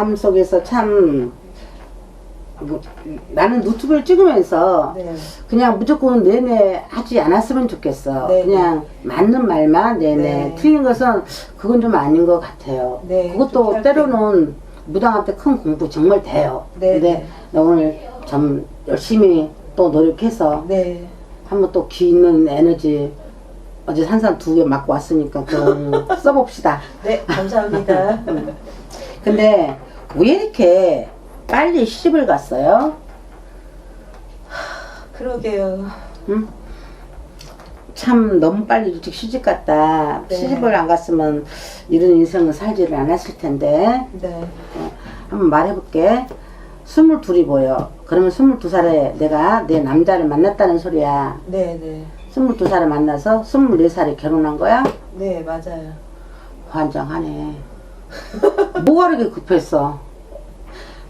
마음에는 마음 속에서 참 뭐, 나는 유튜브를 찍으면서 네. 그냥 무조건 내내 하지 않았으면 좋겠어. 네, 그냥 맞는 말만 내내 네. 틀린 것은 그건 좀 아닌 것 같아요. 네, 그것도 할 때로는 무당한테 큰 공부 정말 돼요. 네, 근데 네. 나 오늘 좀 열심히 또 노력해서 네. 한번 또기 있는 에너지 어제 산산 두 개 맞고 왔으니까 좀 써봅시다. 네, 감사합니다. 근데 왜 이렇게 빨리 시집을 갔어요? 그러게요. 응? 참 너무 빨리 일찍 시집 갔다. 네. 시집을 안 갔으면 이런 인생을 살지를 않았을 텐데. 네. 한번 말해볼게. 스물둘이 보여. 그러면 스물두 살에 내가 내 남자를 만났다는 소리야. 네, 네. 스물두 살에 만나서 스물네 살에 결혼한 거야? 네, 맞아요. 환장하네. 뭐가 그렇게 급했어?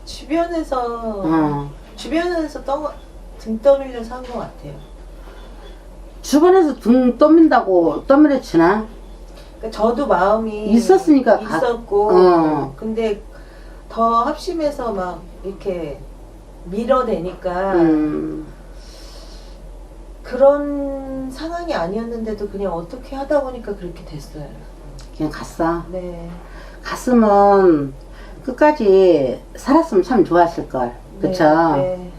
주변에서 어. 주변에서 떠, 등 떠밀려서 한 것 같아요. 주변에서 등 떠민다고 떠밀어 치나? 그러니까 저도 마음이 있었으니까 가- 있었고 어. 근데 더 합심해서 막 이렇게 밀어내니까 음, 그런 상황이 아니었는데도 그냥 어떻게 하다 보니까 그렇게 됐어요. 그냥 갔어. 네. 갔으면 끝까지 살았으면 참 좋았을 걸. 그쵸? 네.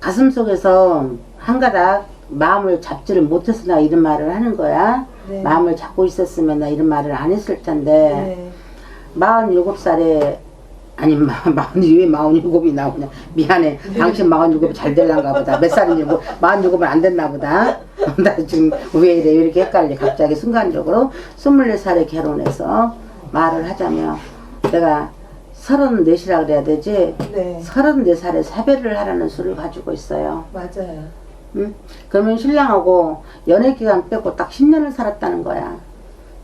가슴 속에서 한 가닥 마음을 잡지를 못해서 나 이런 말을 하는 거야. 네. 마음을 잡고 있었으면 나 이런 말을 안 했을 텐데. 네. 47살에 아니 마, 마흔 왜 마흔일곱이 나오냐 미안해 당신 마흔일곱이 잘 될란가 보다 몇 살인지 뭐 마흔일곱은 안 됐나 보다 나 지금 왜 이래 왜 이렇게 헷갈려 갑자기 순간적으로 24살에 결혼해서 말을 하자면 내가 34이라 그래야 되지 네. 34살에 사별을 하라는 수를 가지고 있어요 맞아요. 응? 그러면 신랑하고 연애 기간 빼고 딱 10년을 살았다는 거야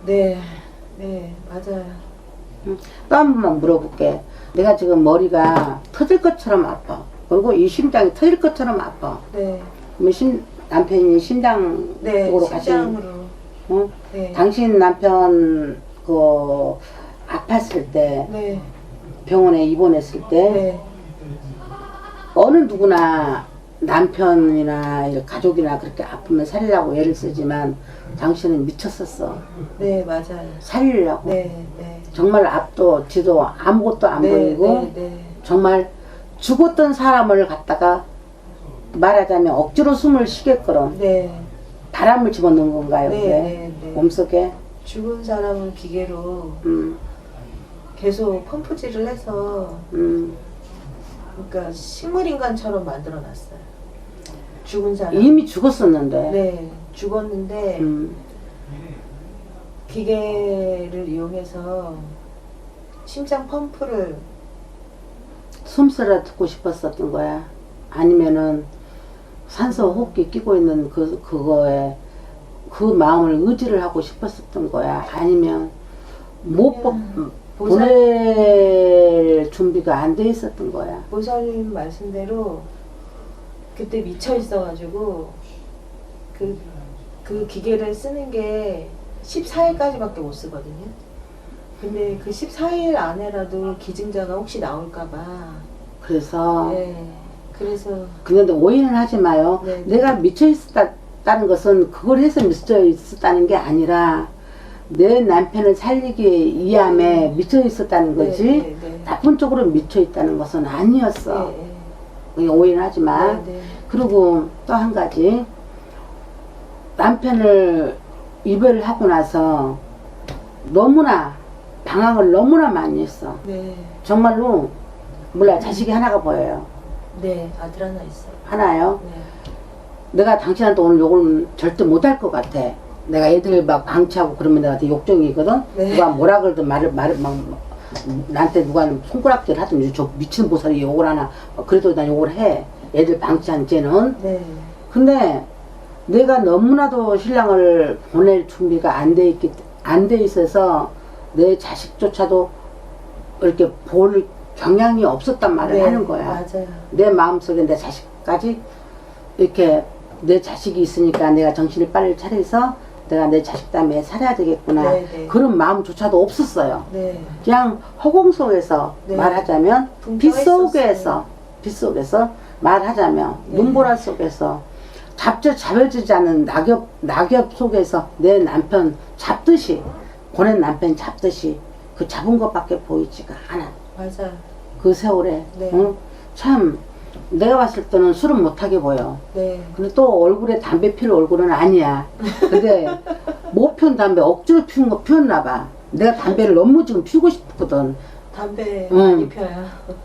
네. 네, 맞아요. 또한 번만 물어볼게. 내가 지금 머리가 터질 것처럼 아파. 그리고 이 심장이 터질 것처럼 아파. 네. 그러면 심, 남편이 심장 네, 쪽으로 가시는. 심장으로. 어? 네. 당신 남편 그 아팠을 때 네. 병원에 입원했을 때 네. 어느 누구나 남편이나 가족이나 그렇게 아프면 살리려고 애를 쓰지만 당신은 미쳤었어. 네, 맞아요. 살리려고. 네, 네. 정말 앞도 뒤도 아무것도 안 네, 보이고 네, 네. 정말 죽었던 사람을 갖다가 말하자면 억지로 숨을 쉬게끔 네. 바람을 집어넣은 건가요? 네, 그게? 네, 네. 몸속에? 죽은 사람을 기계로 음, 계속 펌프질을 해서 음. 그러니까 식물 인간처럼 만들어 놨어요. 죽은 사람. 이미 죽었었는데. 네, 죽었는데 음, 기계를 이용해서 심장 펌프를 숨소리를 듣고 싶었었던 거야. 아니면은 산소 호흡기 끼고 있는 그, 그거에 그 마음을 의지를 하고 싶었었던 거야. 아니면 못 보, 보살, 보낼 준비가 안 돼 있었던 거야. 보살님 말씀대로 그때 미쳐 있어가지고 그, 그 기계를 쓰는 게 14일까지밖에 못 쓰거든요. 근데 그 14일 안에라도 기증자가 혹시 나올까봐. 그래서 네. 그래서 그런데 오해는 하지 마요. 네. 내가 미쳐 있었다 는 것은 그걸 해서 미쳐 있었다는 게 아니라 내 남편을 살리기 위함에 미쳐 있었다는 거지 네, 네, 네. 나쁜 쪽으로 미쳐 있다는 것은 아니었어. 네, 그냥 오해는 하지 마. 네, 네. 그리고 또 한 가지 남편을 이별을 하고 나서 너무나 방황을 너무나 많이 했어. 네. 정말로 몰라 자식이 하나가 보여요. 네, 아들 하나 있어요. 하나요. 네. 내가 당신한테 오늘 욕을 절대 못 할 것 같아. 내가 애들 막 방치하고 그러면 내가 욕정이거든. 네. 누가 뭐라 그러든 말을 말을 막 나한테 누가 손가락질 하든 저 미친 보살이 욕을 하나 그래도 난 욕을 해. 애들 방치한 쟤는. 네. 근데 내가 너무나도 신랑을 보낼 준비가 안 돼 있기 안 돼 있어서 내 자식조차도 이렇게 볼 경향이 없었단 말을 네, 하는 거야. 맞아요. 내 마음속에 내 자식까지 이렇게 내 자식이 있으니까 내가 정신을 빨리 차려서 내가 내 자식 때문에 살아야 되겠구나 네, 네. 그런 마음조차도 없었어요. 네. 그냥 허공 속에서 네. 말하자면 붕빛떠 속에서 있었어요. 빛 속에서 말하자면 네. 눈보라 속에서 잡저 잡혀지지 않은 낙엽 낙엽 속에서 내 남편 잡듯이 보낸 남편 잡듯이 그 잡은 것밖에 보이지가 않아 맞아요. 그 세월에 네. 응? 참 내가 봤을 때는 술은 못하게 보여 네. 근데 또 얼굴에 담배 피울 얼굴은 아니야 근데 못 피운 담배 억지로 피운 거 피웠나 봐 내가 담배를 너무 지금 피우고 싶거든 담배 음. 많이 펴요.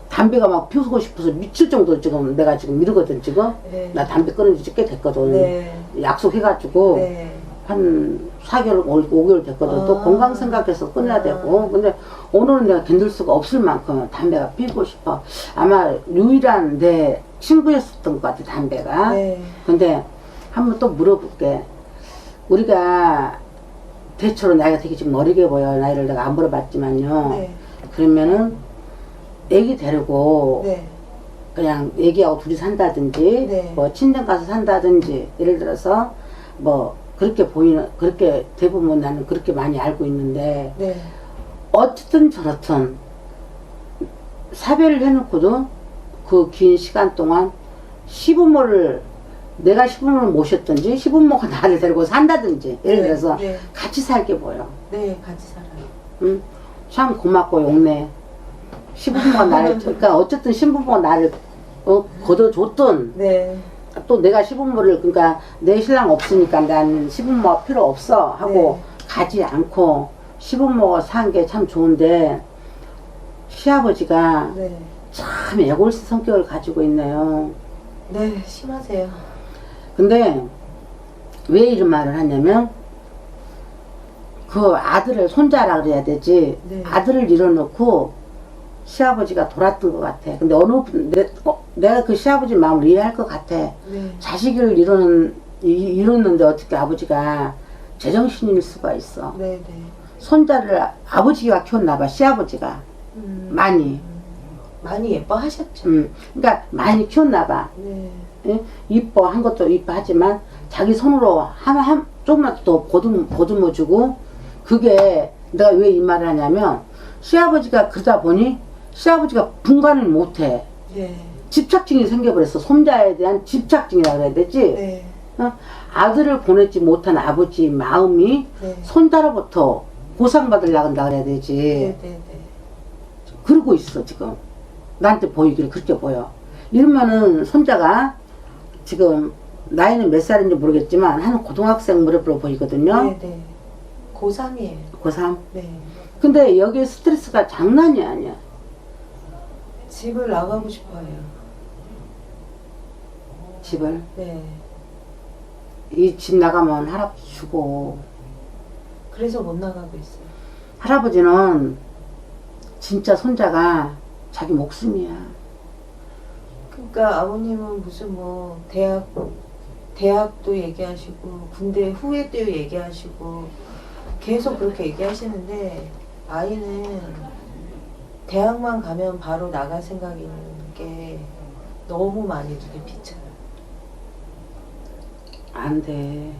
담배가 막 피우고 싶어서 미칠 정도로 지금 내가 지금 이러거든 지금 네. 나 담배 끊은 지 꽤 됐거든 네. 약속해가지고 네. 한 4개월, 5개월 됐거든. 또 아. 건강 생각해서 끊어야 아. 되고. 근데 오늘은 내가 견딜 수가 없을 만큼 담배가 피우고 싶어. 아마 유일한 내 친구였었던 것 같아, 담배가. 네. 근데 한번 또 물어볼게. 우리가 대체로 나이가 되게 지금 어리게 보여. 나이를 내가 안 물어봤지만요. 네. 그러면은 애기 데리고 네. 그냥 애기하고 둘이 산다든지 네. 뭐 친정 가서 산다든지 예를 들어서 뭐 그렇게 보이는 그렇게 대부분 나는 그렇게 많이 알고 있는데 네. 어쨌든 저렇든 사별을 해놓고도 그 긴 시간 동안 시부모를 내가 시부모를 모셨든지 시부모가 나를 데리고 산다든지 예를 네, 들어서 네. 같이 살게 보여 네. 같이 살아요. 응? 참 고맙고 용내 시부모가 나를 그러니까 어쨌든 시부모가 나를 어, 걷어줬든 네. 또 내가 시부모를 그러니까 내 신랑 없으니까 난 시부모가 필요 없어 하고 가지 않고 시부모가 산 게 참 좋은데 시아버지가 네. 참 애골스 성격을 가지고 있네요. 네. 심하세요. 근데 왜 이런 말을 하냐면 그 아들을 손자라 그래야 되지 네. 아들을 잃어놓고 시아버지가 돌았던 것 같아. 근데 어느 분- 내, 어, 내가 그 시아버지 마음을 이해할 것 같아. 네. 자식을 잃어는 이- 잃었는데 어떻게 아버지가 제정신일 수가 있어. 네. 네. 손자를 아버지가 키웠나 봐 시아버지가 음, 많이. 많이 예뻐하셨죠. 음, 그러니까 많이 키웠나 봐. 네. 예? 이뻐한 것도 이뻐하지만 자기 손으로 한, 한 조금만 더 보듬, 보듬어주고 그게 내가 왜 이 말을 하냐면 시아버지가 그러다 보니 시아버지가 분간을 못해 네. 집착증이 생겨버렸어 손자에 대한 집착증이라고 해야 되지 네. 어? 아들을 보내지 못한 아버지 마음이 네. 손자로부터 보상받으려고 한다 그래야 되지 네. 네. 네. 그러고 있어 지금 나한테 보이기를 그렇게 보여 이러면은 손자가 지금 나이는 몇 살인지 모르겠지만 한 고등학생 무렵으로 보이거든요 네. 네. 고3이에요. 고3 네. 근데 여기 스트레스가 장난이 아니야 집을 나가고 싶어요. 집을 네. 이 집 나가면 할아버지 주고 그래서 못 나가고 있어요. 할아버지는 진짜 손자가 자기 목숨이야 그러니까 아버님은 무슨 뭐 대학 대학도 얘기하시고 군대 후에 도 얘기하시고 계속 그렇게 얘기하시는데 아이는 대학만 가면 바로 나갈 생각인 게 너무 많이 눈에 비쳐요. 안 돼.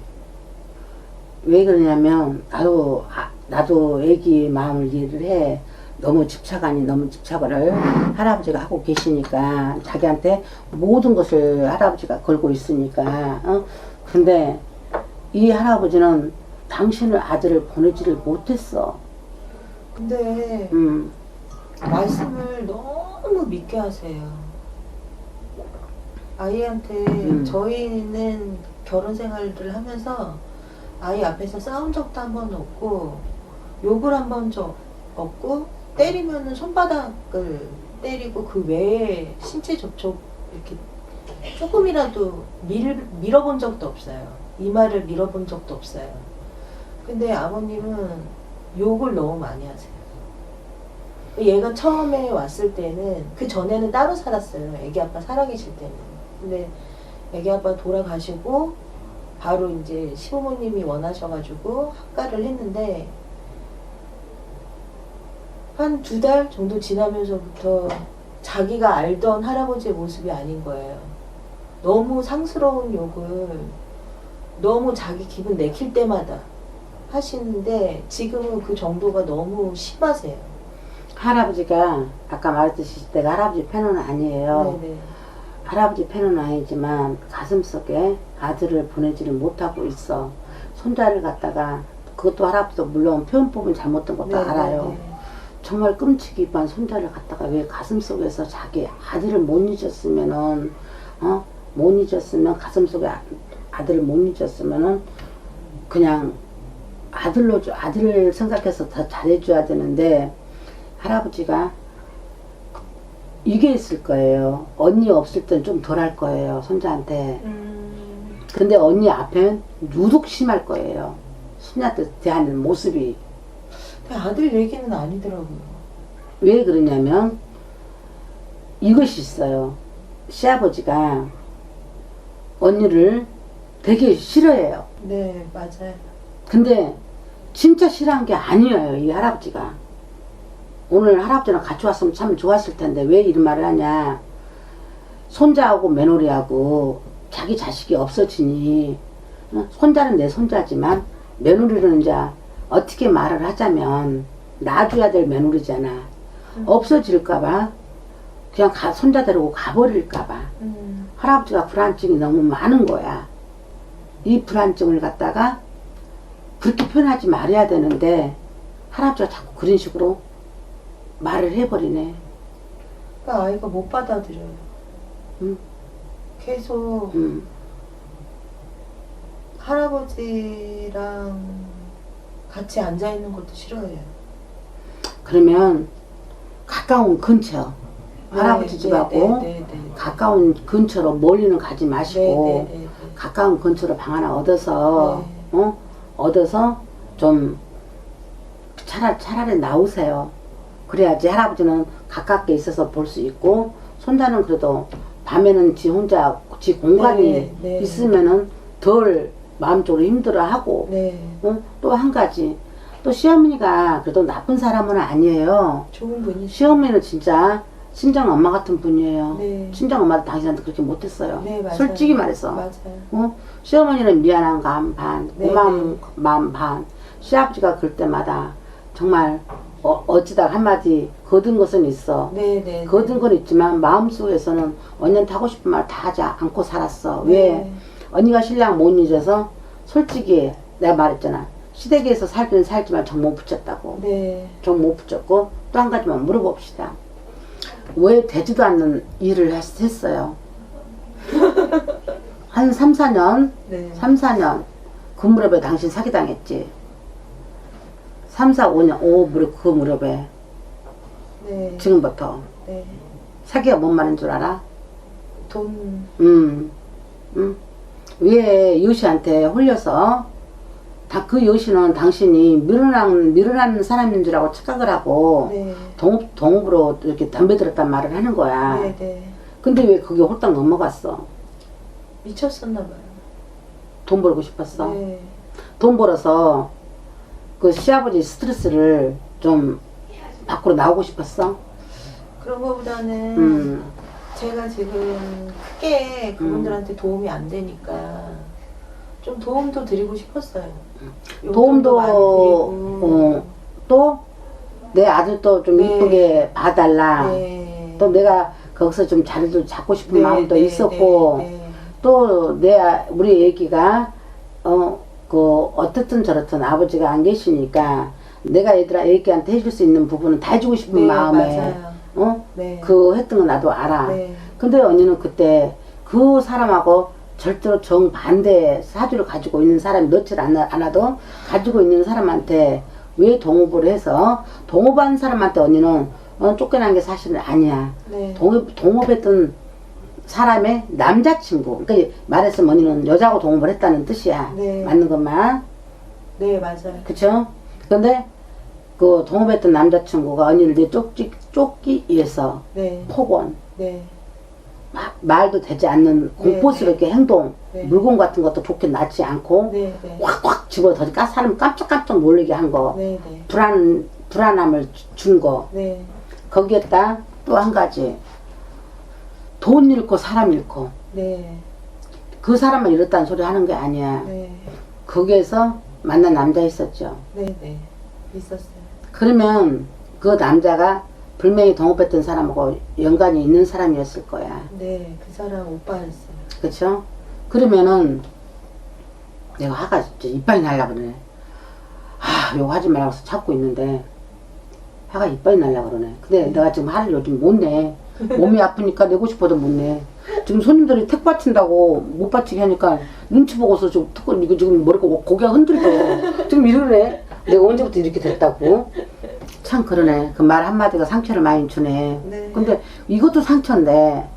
왜 그러냐면 나도 아, 나도 애기 마음을 이해를 해. 너무 집착 아니 너무 집착을 할아버지가 하고 계시니까 자기한테 모든 것을 할아버지가 걸고 있으니까. 어? 근데 이 할아버지는 당신을 아들을 보내지를 못했어. 근데 음, 말씀을 너무 믿게 하세요. 아이한테 음. 저희는 결혼 생활을 하면서 아이 앞에서 싸운 적도 한 번 없고 욕을 한번적 없고 때리면은 손바닥을 때리고 그 외에 신체 접촉 이렇게 조금이라도 밀, 밀어본 적도 없어요. 이마를 밀어본 적도 없어요. 근데 아버님은 욕을 너무 많이 하세요. 얘가 처음에 왔을 때는 그 전에는 따로 살았어요. 애기 아빠 살아계실 때는. 근데 애기 아빠 돌아가시고 바로 이제 시부모님이 원하셔가지고 학가를 했는데 한 두 달 정도 지나면서부터 자기가 알던 할아버지의 모습이 아닌 거예요. 너무 상스러운 욕을 너무 자기 기분 내킬 때마다 하시는데 지금은 그 정도가 너무 심하세요. 할아버지가 아까 말했듯이 내가 할아버지 팬은 아니에요. 네네. 할아버지 팬은 아니지만 가슴 속에 아들을 보내지를 못하고 있어. 손자를 갖다가 그것도 할아버지도 물론 표현법은 잘못된 것도 네, 알아요. 네, 정말 끔찍이반 손자를 갖다가 왜 가슴 속에서 자기 아들을 못 잊었으면은 어? 못 잊었으면 가슴 속에 아- 아들을 못 잊었으면은 그냥 아들로 줘- 아들을 생각해서 더 잘해줘야 되는데 할아버지가 이게 있을 거예요. 언니 없을 땐 좀 덜 할 거예요. 손자한테. 음, 근데 언니 앞에는 유독 심할 거예요. 손자한테 대하는 모습이. 근데 아들 얘기는 아니더라고요. 왜 그러냐면 이것이 있어요. 시아버지가 언니를 되게 싫어해요. 네, 맞아요. 근데 진짜 싫어한 게 아니에요. 이 할아버지가. 오늘 할아버지랑 같이 왔으면 참 좋았을 텐데 왜 이런 말을 하냐. 손자하고 며느리하고 자기 자식이 없어지니 어? 손자는 내 손자지만 며느리는 이제 어떻게 말을 하자면 놔줘야 될 며느리잖아. 음. 없어질까봐 그냥 가, 손자 데리고 가버릴까봐 음, 할아버지가 불안증이 너무 많은 거야. 이 불안증을 갖다가 그렇게 표현하지 말아야 되는데 할아버지가 자꾸 그런 식으로 말을 해버리네. 그러니까 아이가 못 받아들여요. 음. 계속 음, 할아버지랑 같이 앉아 있는 것도 싫어해요. 그러면 가까운 근처 할아버지 네, 집하고 네, 네, 네, 네. 가까운 근처로 멀리는 가지 마시고 네, 네, 네, 네. 가까운 근처로 방 하나 얻어서 네. 어 얻어서 좀 차라리 차라리 나오세요. 그래야지 할아버지는 가깝게 있어서 볼 수 있고 손자는 그래도 밤에는 지 혼자 지 공간이 네, 네. 있으면은 덜 마음적으로 힘들어하고 네, 어? 또한 가지 또 시어머니가 그래도 나쁜 사람은 아니에요. 좋은 분이시. 시어머니는 진짜 친정 엄마 같은 분이에요. 네. 친정 엄마도 당신한테 그렇게 못했어요. 네, 맞아요. 솔직히 말해서. 맞아요. 어? 시어머니는 미안한 감 반, 네, 고마운 마음 반. 시아버지가 그럴 때마다 정말 어, 어찌다 한마디 거둔 것은 있어. 네, 네. 거둔 건 있지만 마음속에서는 언니한테 하고 싶은 말 다 하지 않고 살았어. 네. 왜? 언니가 신랑 못 잊어서 솔직히 내가 말했잖아. 시댁에서 살긴 살지만 정 못 붙였다고. 네. 정 못 붙였고 또 한 가지만 물어봅시다. 왜 되지도 않는 일을 했- 했어요? 한 3, 4년, 네. 3, 4년 그 무렵에 당신 사기당했지. 3, 4, 5년, 오 무렵 그 무렵에 네. 지금부터 네. 사기가 뭔 말인 줄 알아? 돈. 음, 음. 왜 여시한테 홀려서 다그 여시는 당신이 밀어난 밀어난 사람인 줄 알고 착각을 하고 네. 동업 동업으로 이렇게 담배 들었단 말을 하는 거야. 네, 네. 근데 왜 그게 홀딱 넘어갔어? 미쳤었나 봐요. 돈 벌고 싶었어. 네. 돈 벌어서 그 시아버지 스트레스를 좀 밖으로 나오고 싶었어. 그런 거보다는 음, 제가 지금 크게 그분들한테 도움이 안 되니까 좀 도움도 드리고 싶었어요. 용돈도 도움도 많이 드리고. 어, 또내 아들도 좀 네. 이쁘게 봐달라. 네. 또 내가 거기서 좀 자리를 잡고 싶은 네, 마음도 네, 있었고 네, 네. 또 내 우리 애기가 어 그 어떻든 저렇든 아버지가 안 계시니까 내가 얘들아 애기한테 해줄 수 있는 부분은 다 해주고 싶은 네, 마음에 맞아요. 어 네. 그 했던 거 나도 알아. 네. 근데 언니는 그때 그 사람하고 절대로 정반대 사주를 가지고 있는 사람이 넣질 않아, 않아도 가지고 있는 사람한테 왜 동업을 해서 동업한 사람한테 언니는 어, 쫓겨난 게 사실은 아니야. 네. 동업, 동업했던 사람의 남자친구. 그러니까 말했으면 언니는 여자하고 동업을 했다는 뜻이야. 네. 맞는 것만. 네, 맞아요. 그쵸? 근데 그 동업했던 남자친구가 언니를 내 쫓기, 쫓기 위해서 네. 폭언, 네. 마- 말도 되지 않는 공포스럽게 행동, 네. 물건 같은 것도 좋게 놔지 않고 네, 네. 확확 집어넣어 까 사람 깜짝깜짝 놀라게 한 거, 네, 네. 불안 불안함을 준 거. 네. 거기에다 또 한 가지 돈 잃고 사람 잃고 네. 그 사람만 잃었다는 소리 하는 게 아니야. 네. 거기에서 만난 남자 있었죠. 네 네 있었어요. 그러면 그 남자가 분명히 동업했던 사람하고 연관이 있는 사람이었을 거야. 네, 그 사람 오빠였어요. 그쵸? 그러면은 내가 화가 진짜 이빨이 날라 그러네. 아, 요거 하지 말라고 해서 참고 있는데 화가 이빨이 날라 그러네. 근데 내가 지금 화를 요즘 못 내. 몸이 아프니까 내고 싶어도 못 내. 지금 손님들이 택 받친다고 못 받치게 하니까 눈치 보고서 좀 특권 이거 지금 머리가 고개가 흔들려. 지금 이러네. 내가 언제부터 이렇게 됐다고. 참 그러네. 그 말 한마디가 상처를 많이 주네. 네. 근데 이것도 상처인데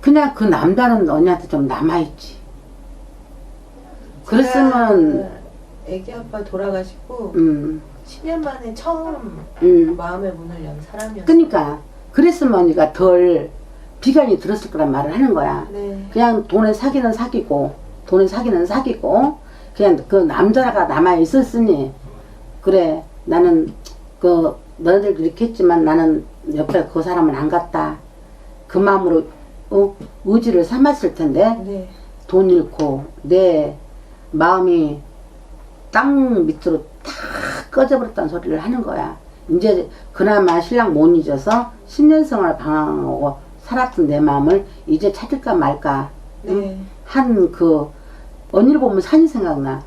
그냥 그 남자는 언니한테 좀 남아있지. 그랬으면, 애기 아빠 돌아가시고 음, 10년 만에 처음 음. 마음의 문을 연 사람이었어요. 그니까, 그랬으면 언니가 덜 비관이 들었을 거란 말을 하는 거야. 네. 그냥 돈에 사기는 사기고, 돈에 사기는 사기고, 그냥 그 남자가 남아 있었으니, 그래, 나는 그, 너희들 그렇게 했지만 나는 옆에 그 사람은 안 갔다. 그 마음으로, 어, 의지를 삼았을 텐데, 네. 돈 잃고 내 마음이 땅 밑으로 다 꺼져버렸다는 소리를 하는 거야. 이제 그나마 신랑 못 잊어서 10년성을 방황하고 살았던 내 마음을 이제 찾을까 말까 네. 한 그 언니를 보면 산이 생각나.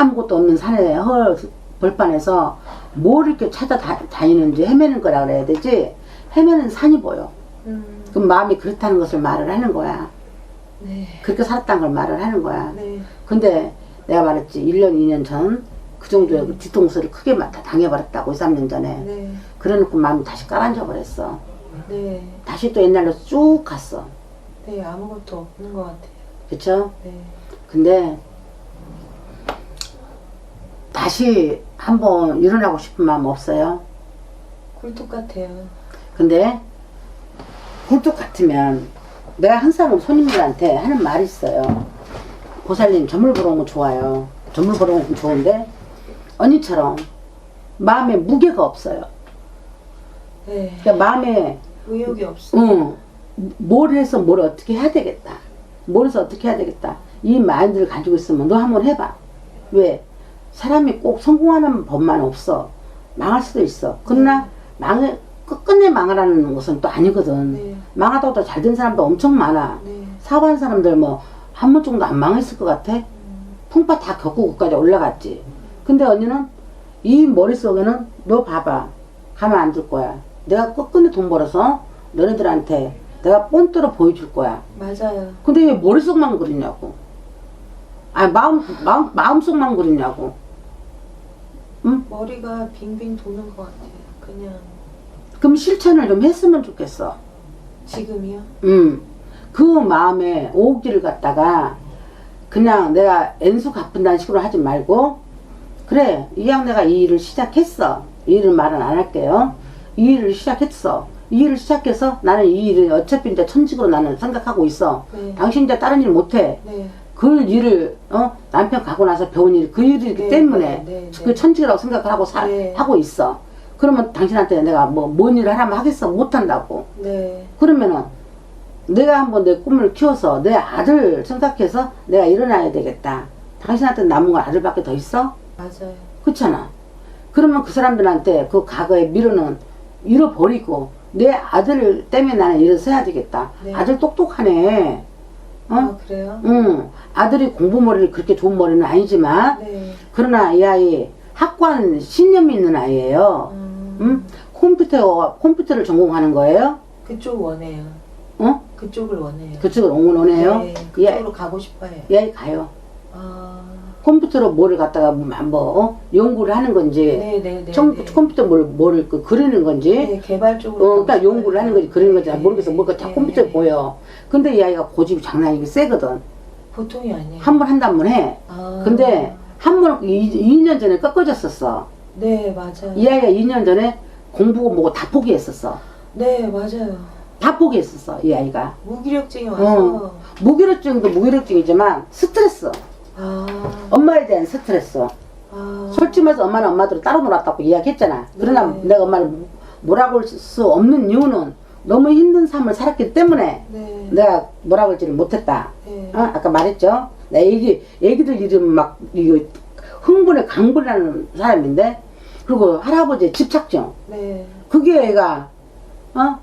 아무것도 없는 산에 헐 벌판에서 뭘 이렇게 찾아 다, 다니는지 헤매는 거라 그래야 되지. 헤매는 산이 보여. 음. 그 마음이 그렇다는 것을 말을 하는 거야. 네. 그렇게 살았다는 걸 말을 하는 거야. 네. 근데 내가 말했지. 1년, 2년 전 그 정도의 그 뒤통수를 크게 맞- 당해버렸다고, 2, 3년 전에. 네. 그래 놓고 마음이 다시 깔아앉아 버렸어. 네. 다시 또 옛날로 쭉 갔어. 네. 아무것도 없는 것 같아요. 그쵸? 네. 근데 다시 한번 일어나고 싶은 마음 없어요. 굴뚝 같아요. 근데 굴뚝 같으면 내가 항상 손님들한테 하는 말이 있어요. 보살님 점을 보러 오면 좋아요. 점을 보러 오면 좋은데 언니처럼 마음에 무게가 없어요. 네. 그러니까 마음에 의욕이 없어요. 응, 뭘 해서 뭘 어떻게 해야 되겠다. 뭘 해서 어떻게 해야 되겠다. 이 마인드를 가지고 있으면 너 한번 해봐. 왜? 사람이 꼭 성공하는 법만 없어. 망할 수도 있어. 그러나 망해, 끝끝내 망하라는 것은 또 아니거든. 네. 망하다고 더잘된 사람도 엄청 많아. 네. 사고한 사람들 뭐 한 번 정도 안 망했을 것 같아? 풍파 다 겪고 끝까지 올라갔지. 근데 언니는 이 머릿속에는 너 봐봐. 가만 안 둘 거야. 내가 끝끝내 돈 벌어서 너네들한테 내가 뻔떠러 보여줄 거야. 맞아요. 근데 왜 머릿속만 그리냐고. 아니, 마음, 마음, 마음속만 그리냐고. 응? 머리가 빙빙 도는 것 같아요. 그냥 그럼 실천을 좀 했으면 좋겠어. 지금이요? 음, 그 마음에 오기를 갖다가 그냥 내가 엔수 갚은다는 식으로 하지 말고 그래 이왕 내가 이 일을 시작했어 이 일을 말은 안 할게요 이 일을 시작했어 이 일을 시작해서 나는 이 일을 어차피 이제 천직으로 나는 생각하고 있어 네. 당신 이제 다른 일 못해 네. 그 일을 어 남편 가고 나서 배운 일 그 일이기 네, 때문에 네, 네, 네. 그 천직이라고 생각을 하고 사, 네. 하고 있어 그러면 당신한테 내가 뭐 뭔 일을 하라면 하겠어 못한다고 네. 그러면은 내가 한번 내 꿈을 키워서 내 아들 생각해서 내가 일어나야 되겠다. 당신한테 남은 건 아들밖에 더 있어? 맞아요. 그렇잖아. 그러면 그 사람들한테 그 과거의 미련은 잃어버리고 내 아들 때문에 나는 일어서야 되겠다. 네. 아들 똑똑하네. 어? 아 그래요? 응. 아들이 공부 머리를 그렇게 좋은 머리는 아니지만 네. 그러나 이 아이 학관 신념이 있는 아이예요. 음, 응? 컴퓨터 컴퓨터를 전공하는 거예요? 그쪽 원해요. 어? 그쪽을 원해요. 그쪽을 응원해요? 네. 예. 그쪽으로 가고 싶어요. 예, 가요. 아. 컴퓨터로 뭐를 갖다가 뭐, 뭐 어? 연구를 하는 건지, 네네네. 청, 컴퓨터 뭘, 뭐를 그 그리는 건지, 네, 개발 쪽으로. 어, 그러니까. 연구를 하는 건지 그리는 건지 잘 네, 모르겠어. 뭐가 다 네, 컴퓨터에 네. 보여. 근데 이 아이가 고집이 장난이 세거든. 보통이 아니에요. 한 번 한다 한번 해. 아. 근데 한 번 2년 전에 꺾어졌었어. 네 맞아요. 이 아이가 2년 전에 공부고 뭐고 다 포기했었어. 네 맞아요. 다 포기했었어. 이 아이가. 무기력증이 와서. 무기력증도 무기력증이지만 스트레스. 아. 엄마에 대한 스트레스. 아. 솔직히 말해서 엄마는 엄마대로 따로 놀았다고 이야기했잖아. 그러나 네. 내가 엄마를 뭐라고 할 수 없는 이유는 너무 힘든 삶을 살았기 때문에 네. 내가 뭐라고 할지를 못했다. 네. 어? 아까 말했죠? 내 애기, 애기들 이름 막, 이거 흥분에 강분하는 사람인데 그리고 할아버지의 집착증 네. 그게 애가 어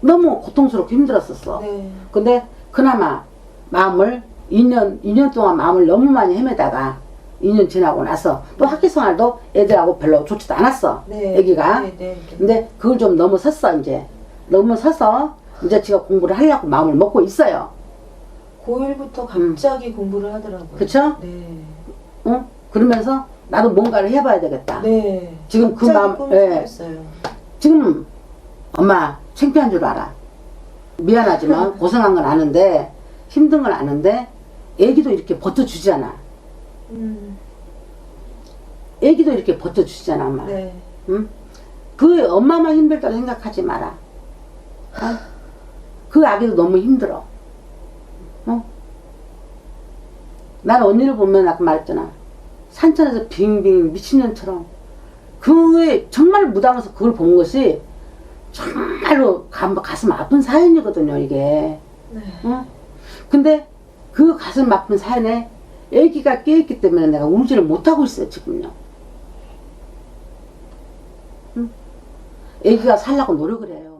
너무 고통스럽고 힘들었었어. 네. 근데 그나마 마음을 2년 2년 동안 마음을 너무 많이 헤매다가 2년 지나고 나서 또 학교 생활도 애들하고 별로 좋지도 않았어. 네. 애기가. 네, 네, 네. 근데 그걸 좀 넘어섰어 이제. 넘어서서 이제 지가 공부를 하려고 마음을 먹고 있어요. 고1부터 갑자기 공부를 하더라고요. 음. 그쵸? 네. 응? 그러면서 나도 뭔가를 해봐야 되겠다. 네. 지금 그 갑자기 마음, 꿈이 예. 생겼어요. 지금 엄마 창피한 줄 알아. 미안하지만 고생한 건 아는데 힘든 건 아는데 애기도 이렇게 버텨주잖아. 음. 애기도 이렇게 버텨주잖아 엄마. 네. 응? 그 엄마만 힘들다고 생각하지 마라. 어? 그 아기도 너무 힘들어. 어? 난 언니를 보면 아까 말했잖아. 산천에서 빙빙 미친년처럼 그에 정말 무당에서 그걸 본 것이 정말로 가, 가슴 아픈 사연이거든요 이게. 네. 어? 근데 그 가슴 아픈 사연에 애기가 깨있기 때문에 내가 울지를 못하고 있어요 지금요. 응? 애기가 살라고 노력을 해요.